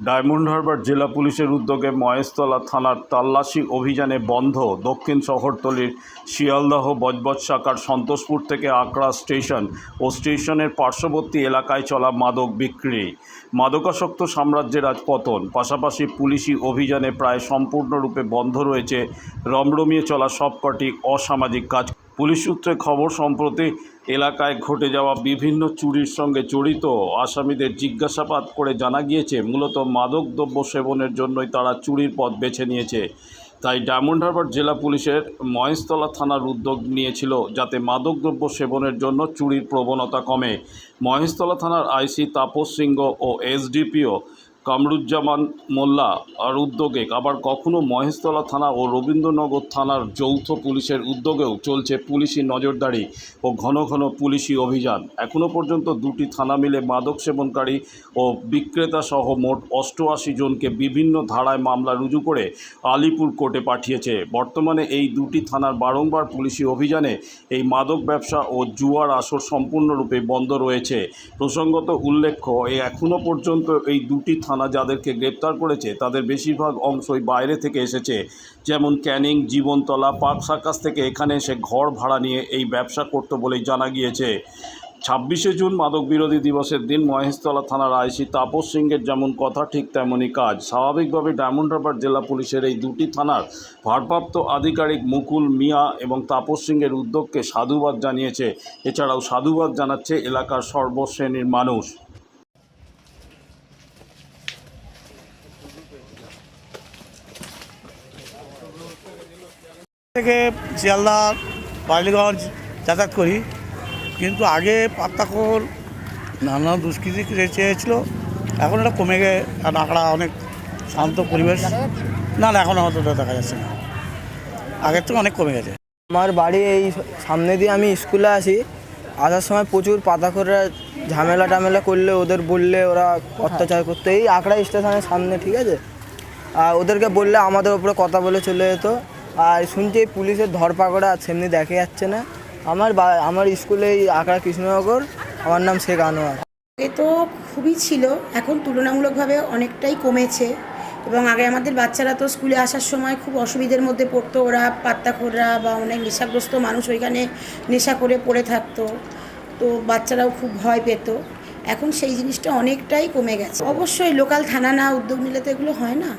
Diamond Harbour জেলা পুলিশের উদ্যোগে মহেশতলা থানার তল্লাশি অভিযানে বন্ধ দক্ষিণ শহরতলির শিয়ালদহ বজবজ শাখার সন্তোষপুর থেকে আকরা স্টেশন ও স্টেশনের পার্শ্ববর্তী এলাকায় চলা মাদক বিক্রি। মাদকাসক্ত সাম্রাজ্যের আজ পতন পাশাপাশি পুলিশি অভিযানে প্রায় সম্পূর্ণরূপে বন্ধ রয়েছে রমরমিয়ে চলা সবকটি অসামাজিক কাজ। পুলিশ সূত্রে খবর, সম্প্রতি এলাকায় ঘটে যাওয়া বিভিন্ন চুরির সঙ্গে জড়িত আসামিদের জিজ্ঞাসাবাদ করে জানা গিয়েছে, মূলত মাদকদ্রব্য সেবনের জন্যই তারা চুরির পথ বেছে নিয়েছে। তাই ডায়মন্ড হারবার জেলা পুলিশের মহেশতলা থানার উদ্যোগ নিয়েছিল যাতে মাদকদ্রব্য সেবনের জন্য চুরির প্রবণতা কমে। মহেশতলা থানার আইসি তাপস সিংহ ও এসডিপিও কামরুজ্জামান মোল্লা আর উদ্যোগে আবার কখনো মহেশতলা থানা ও রবীন্দ্রনগর থানার যৌথ পুলিশের উদ্যোগেও চলছে পুলিশি নজরদারি ও ঘন ঘন পুলিশি অভিযান। এখনও পর্যন্ত দুটি থানা মিলে মাদক সেবনকারী ও বিক্রেতা সহ মোট অষ্টআশি জনকে বিভিন্ন ধারায় মামলা রুজু করে আলিপুর কোর্টে পাঠিয়েছে। বর্তমানে এই দুটি থানার বারংবার পুলিশি অভিযানে এই মাদক ব্যবসা ও জুয়ার আসর সম্পূর্ণরূপে বন্ধ রয়েছে। প্রসঙ্গত উল্লেখ্য এখনও পর্যন্ত এই দুটি থানা যাদেরকে গ্রেপ্তার করেছে, তাদের বেশিরভাগ অংশই বাইরে থেকে এসেছে। যেমন ক্যানিং, জীবনতলা, পার্ক সার্কাস থেকে এখানে এসে ঘর ভাড়া নিয়ে এই ব্যবসা করতো বলেই জানা গিয়েছে। ছাব্বিশে জুন মাদক বিরোধী দিবসের দিন মহেশতলা থানার আইসি তাপস সিংয়ের যেমন কথা, ঠিক তেমনই কাজ। স্বাভাবিকভাবে ডায়মন্ড হারবার জেলা পুলিশের এই দুটি থানার ভারপ্রাপ্ত আধিকারিক মুকুল মিয়া এবং তাপস সিংয়ের উদ্যোগকে সাধুবাদ জানিয়েছে। এছাড়াও সাধুবাদ জানাচ্ছে এলাকার সর্বশ্রেণীর মানুষ। থেকে শিয়ালদা, বালিগঞ্জ যাতায়াত করি। কিন্তু আগে পাত্তাখোল নানা দুষ্কৃতি চেয়েছিল। এখন এটা কমে গে আঁকড়া অনেক শান্ত পরিবেশ। না না, এখন হয়তো দেখা যাচ্ছে না। আগের থেকে অনেক কমে গেছে। আমার বাড়ি এই সামনে দিয়ে আমি স্কুলে আসি। আসার সময় প্রচুর পাতাখোররা ঝামেলা টামেলা করলে ওদের বললে ওরা অত্যাচার করতো। এই আঁকড়া স্টেশনের সামনে, ঠিক আছে? আর ওদেরকে বললে আমাদের ওপরে কথা বলে চলে যেত। আর শুনছি পুলিশের ধরপাকড়া সেমনি দেখে যাচ্ছে না। আমার বা- আমার স্কুলে আঁকড়া কৃষ্ণনগর, আমার নাম শেখ আনোয়ার। আগে তো খুবই ছিল, এখন তুলনামূলকভাবে অনেকটাই কমেছে। এবং আগে আমাদের বাচ্চারা তো স্কুলে আসার সময় খুব অসুবিধার মধ্যে পড়তো, ওরা পাত্তাখোররা বা অনেক নেশাগ্রস্ত মানুষ ওইখানে নেশা করে পড়ে থাকতো। তো বাচ্চারাও খুব ভয় পেত। এখন সেই জিনিসটা অনেকটাই কমে গেছে। অবশ্যই লোকাল থানা না, উদ্যোগ নিলে তো এগুলো হয় না।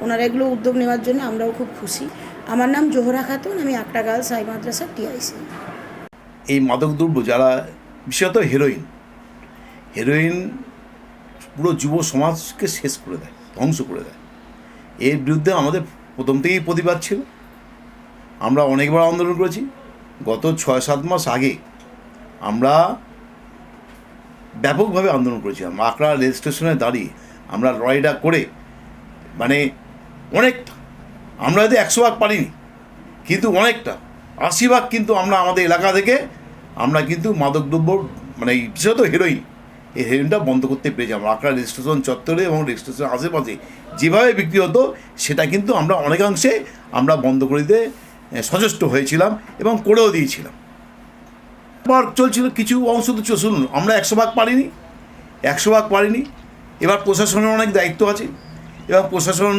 ওনারা এগুলো উদ্যোগ নেওয়ার জন্য আমরাও খুব খুশি। আমার নাম জোহরা খাতুন, আমি Akta girls high Madrasa TIC. এই মাদকদ্রব্য যারা, বিশেষত হেরোইন হেরোইন পুরো যুব সমাজকে শেষ করে দেয়, ধ্বংস করে দেয়। এর বিরুদ্ধে আমাদের প্রথম থেকেই প্রতিবাদ ছিল। আমরা অনেকবার আন্দোলন করেছি। গত ছয় সাত মাস আগে আমরা ব্যাপকভাবে আন্দোলন করেছিলাম আকরা রেল স্টেশনে দাঁড়িয়ে আমরা লড়াইটা করে মানে অনেকটা আমরা যদি একশো ভাগ পারিনি, কিন্তু অনেকটা, আশি ভাগ কিন্তু আমরা আমাদের এলাকা থেকে, আমরা কিন্তু মাদকদ্রব্য মানে বিশেষত হেরোইন এই হেরোইনটা বন্ধ করতে পেরেছি। আমরা আকরা রেল স্টেশন চত্বরে এবং রেজিস্ট্রেশন আশেপাশে যেভাবে বিক্রি হতো, সেটা কিন্তু আমরা অনেকাংশে আমরা বন্ধ করে দিতে সচেষ্ট হয়েছিলাম এবং করেও দিয়েছিলাম। এবার চলছিল কিছু অংশ তো শুনুন আমরা একশো ভাগ পারিনি, একশো ভাগ পারিনি। এবার প্রশাসনের অনেক দায়িত্ব আছে। এবং প্রশাসন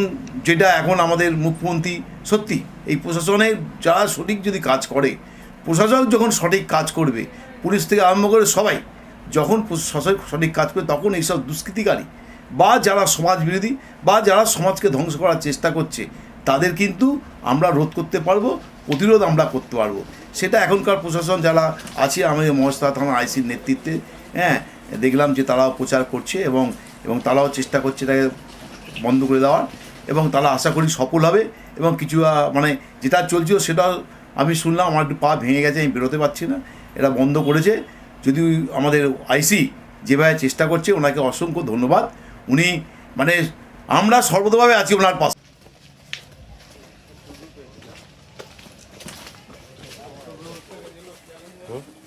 যেটা এখন আমাদের মুখ্যমন্ত্রী, সত্যি, এই প্রশাসনের যারা সঠিক যদি কাজ করে প্রশাসক যখন সঠিক কাজ করবে, পুলিশ থেকে আরম্ভ করে সবাই, যখন সঠিক কাজ করবে, তখন এইসব দুষ্কৃতিকারী বা যারা সমাজ বিরোধী বা যারা সমাজকে ধ্বংস করার চেষ্টা করছে, তাদের কিন্তু আমরা রোধ করতে পারব, প্রতিরোধ আমরা করতে পারব। সেটা এখনকার প্রশাসন যারা আছে, আমাদের মহস্তা থানা আইসির নেতৃত্বে হ্যাঁ দেখলাম যে তারাও প্রচার করছে এবং এবং তারাও চেষ্টা করছে এটাকে বন্ধ করে দেওয়ার, এবং তারা আশা করি সফল হবে, এবং কিছু মানে যেটা চলছিল সেটা আমি শুনলাম, আমার একটু পা ভেঙে গেছে, আমি বেরোতে পারছি না, এটা বন্ধ করেছে। যদি আমাদের আইসি যেভাবে চেষ্টা করছে, ওনাকে অসংখ্য ধন্যবাদ। উনি মানে আমরা সর্বতভাবে আছি ওনার পাশে। দক্ষিণ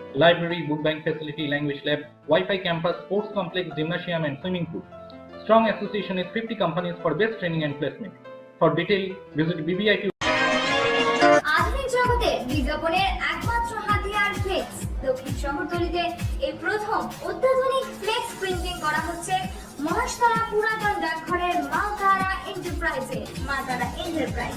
library, book bank facility, language lab, Wi-Fi campus, sports complex, gymnasium, and swimming pool. Strong association with 50 companies for best training and placement. For detail, visit হচ্ছে মহাশতলা পুরাতন ডাকঘরের মাতারা এন্টারপ্রাইজে মাতারা এন্টারপ্রাইজ